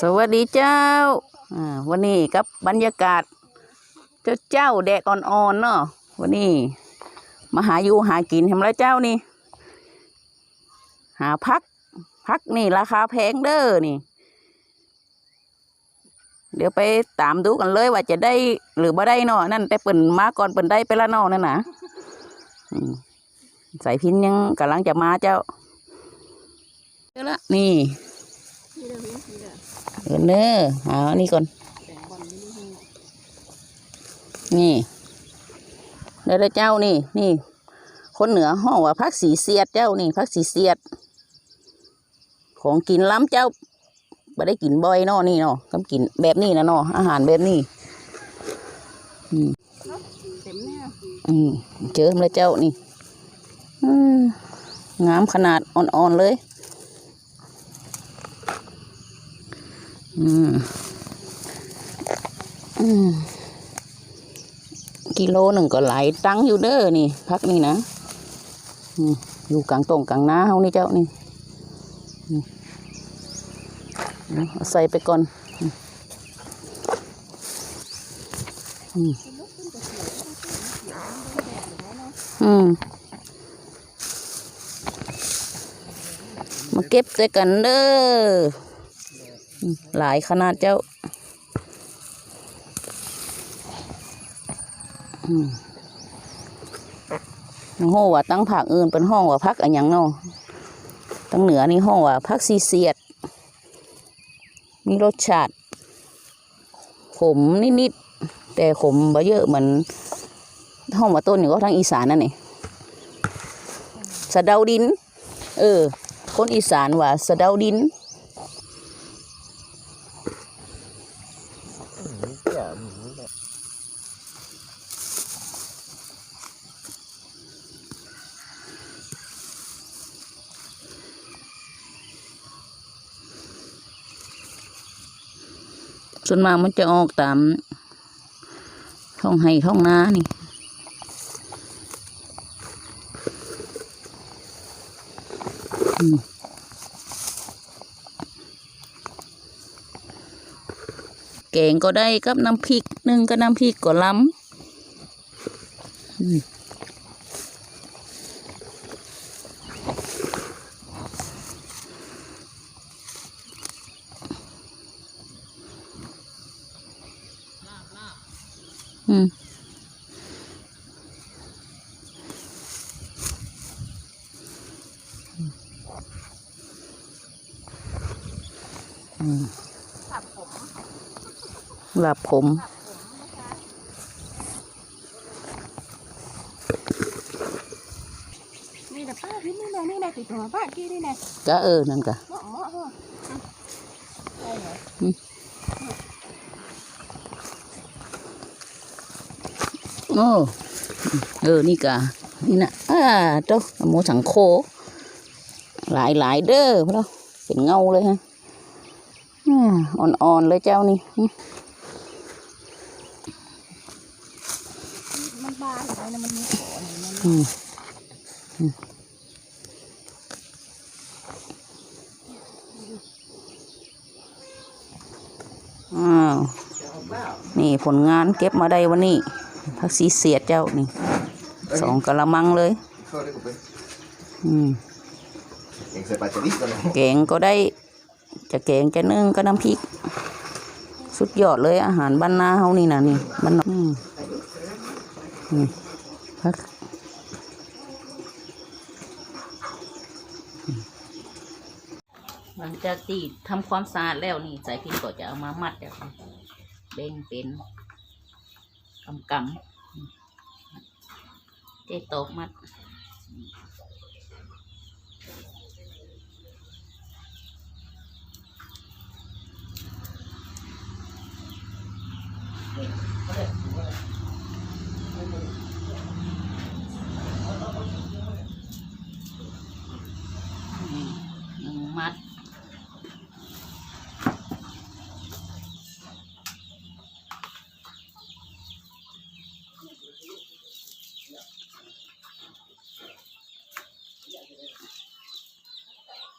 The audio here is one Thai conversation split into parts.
สวัสดีเจ้าอ่าวันนี้กับ บรรยากาศ เจ้าเจ้าแดดอ่อนๆเนาะวันนี้ มาหาอยู่หากินเห็นแล้วเจ้านี่ หาพัก พักนี่ราคาแพงเด้อนี่ เดี๋ยวไปตามดูกันเลยว่าจะได้หรือบ่ได้เนาะนั่นแต่เปิ่นมาก่อนเปิ่นได้ไปละนาะนั่นนะสายพินยังกำลังจะมาเจ้าเจอละนี่ เดี๋ยวเน้อหาอันนี้ก่อน นี่เดี๋ยวเจ้านี่นี่ คนเหนือห้องว่าพักสีเสียดเจ้านี่พักสีเสียด ของกินล้ำเจ้าไม่ได้กินบ่อยนาะนี่นาะก็กินแบบนี้นะนาะอาหารแบบนี้อืมเต็มเนี่ยอืมเจอแล้วเจ้านี่งามขนาดอ่อนๆเลย อืมอืม กิโลหนึ่งก็หลายตังอยู่เด้อนี่ พักนี่นะอยู่กลางตรงกลางนาเฮานี่เจ้านี่ใส่ไปก่อนอืมมาเก็บใส่กันเด้อ หลายขนาดเจ้าอืมห้องว่าตั้งผักอื่นเป็นห้องว่าพักอะไรอย่างเนาะตั้งเหนือนี่ห้องว่าพักซีเสียด มีรสชาติ ขมนิดๆแต่ขมบ่เยอะเหมือนห้องว่าต้นอยู่ก็ทางอีสานนั่นนี่สะเดาดิน เออ คนอีสานว่าสะเดาดิน ส่วนมากมันจะออกตามท้องไห้ท้องนานี่อืม แกงก็ได้กับน้ำพริกนึ่งก็น้ำพริกก็ล้ำอืมอืมผักผม หลับผมนี่แต่ป้าพี่นี่นะนี่นะติดหัวป้ากี้นี่นะก็เออนั่นก็เหมาะเหมาะเหมาะได้เหรอโอ้เออ นี่กะนี่นะอ่าโตะหมูสังโค หลายหลายๆเด้อพะเนาะเป็นเงาเลยฮะ อ่าอ่อนๆเลยเจ้านี่อืมมันบานหรือไงนะมันมีขอหรือมันอืมอืมอ้าวนี่ผลงานเก็บมาได้วันนี้พักสีเสียดเจ้านี่สองกะละมังเลยเข้าได้กูไปอืมเองใส่ปลาจะดิบกันเนาะแกงก็ได้ จะแกงจะนึ่งก็น้ำพริก สุดยอดเลยอาหารบ้านนาเฮานี่นะนี่บ้านนอกอืมอืมพักหลังจากที่ทำความสะอาดแล้วนี่ใสายพินก็จะเอามามัดแบบนี้เบ่งเป็นกำกำเจ๊ตกมัด นี่หนึ่ง มัด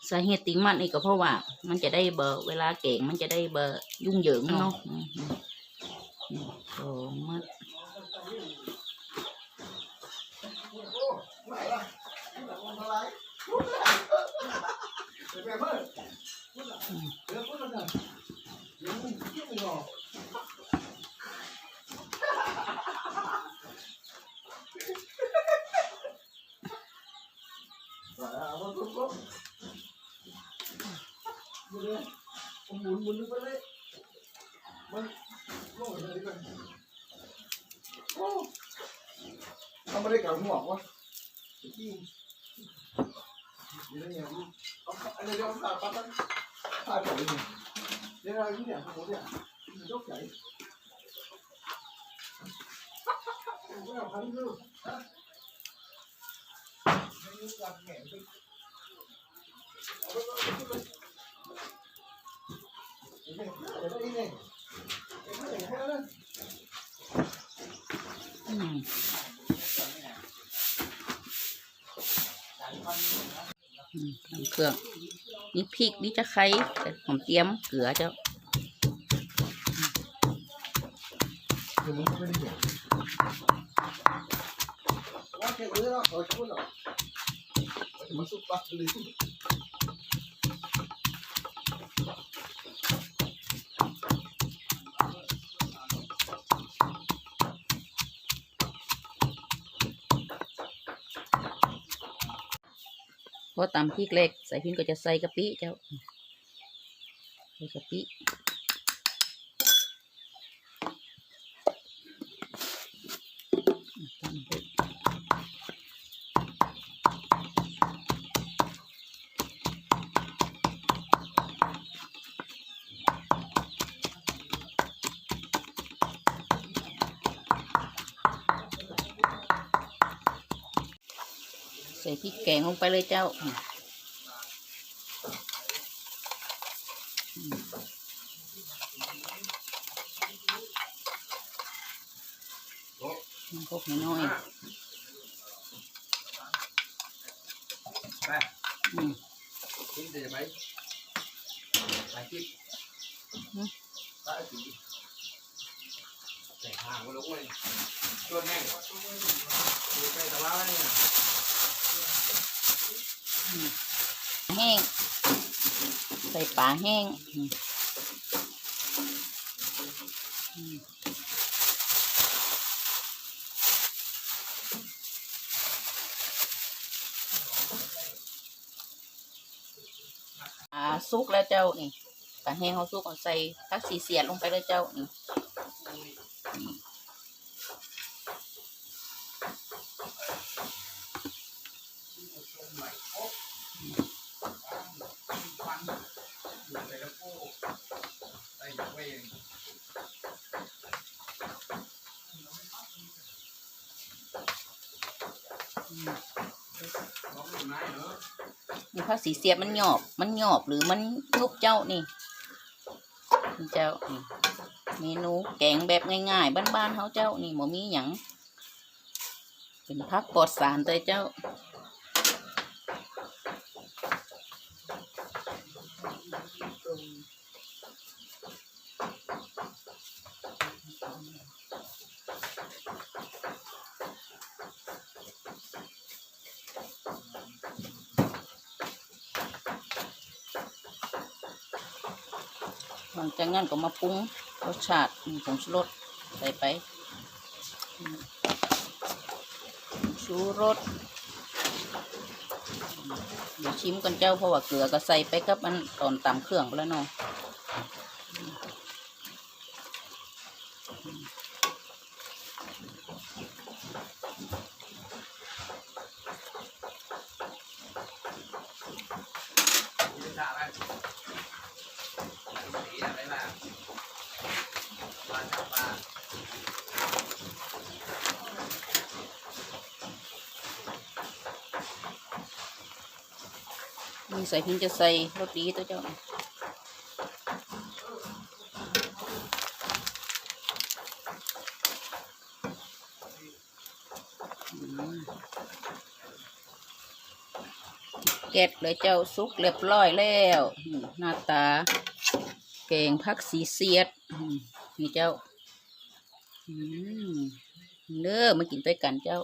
สาเหตุติงมันนี่ก็เพราะว่า มันจะได้เบอร์เวลาเก่งมันจะได้เบอร์ยุ่งเหยิงเนาะ อืมอืมอืมสองมัด หมุนหมุนไปเลยมันโล่งเลยกัน โอ้ทำไม่ได้กับหัววะจริงนี่เนี่ยเอาอันนี้เดี๋ยวขาปั๊บปั๊บขาด เลยเดี๋ยวอะไรเนี่ยโอ้เนี่ยยกใหญ่ไม่เอาพันดูไม่ยุ่งกับแหงอืมอืมทำเครื่องนี่พริกนี่จะไคร้แต่หอมเจียมเกลือเจ้า Masuk pas beli itu. เพราะตำพริกเล็ก ใส่พริกก็จะใส่กะปิเจ้าใส่กะปิ ส่พริกแกงลงไปเลยเจ้าพวกน้อยไปๆอืมกินจะไปไปกินไปกินแต่ห่างมาลงเลยชวนแม่อยู่ใกล้ตะวันนี่นะ แห้ง ใส่ปลาแห้งอ่าซุกแล้วเจ้านี่ปลาแห้งเขาซุกเอาใส่ผักสีเสียดลงไปเลยเจ้านี่ เองอยู่ไหนเนาะนี่ผักสีเสียดมันหยอบ มันหยอบหรือมันยุบเจ้านี่เจ้านี่เมนูแกงแบบง่ายๆบ้านๆเขาเจ้านี่บ่มีหยังเป็นผักปลอดสารเลยเจ้า หลังจากนั้นก็มาปรุงรสชาติผงชูรสใส่ไปชูรสเดี๋ยวชิมกันเจ้าเพราะว่าเกลือก็ใส่ไปกับมันตอนตำเครื่องไปแล้วเนาะยืนด่าไปสีอะไรล่ะปลาจับปลา มีใส่พิงจะใส่รสดีตัวเจ้าอืมแก๊สเลยเจ้าสุกเรียบร้อยแล้วหน้าตาแกงผักสีเสียดนี่เจ้าอืมเด้อมากินด้วยกันเจ้า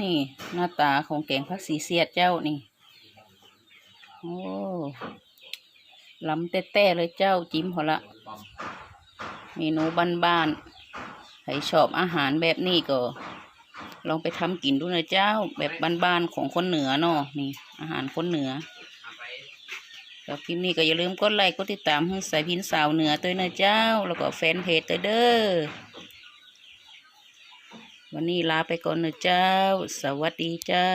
นี่หน้าตาของแกงผักสีเสียดเจ้านี่ โอ้ล้ำแต้ๆเลยเจ้าจิ้มพอละเมนูบ้านๆใครชอบอาหารแบบนี้ก็ ลองไปทำกินดูนะเจ้า แบบบ้านๆของคนเหนือเนาะนี่ อาหารคนเหนือแล้วคลิปนี้ก็อย่าลืมกดไลค์กดติดตามให้สายพินสาวเหนือตัวนะเจ้า แล้วก็แฟนเพจตัวเด้อวันนี้ลาไปก่อนนะเจ้า สวัสดีเจ้า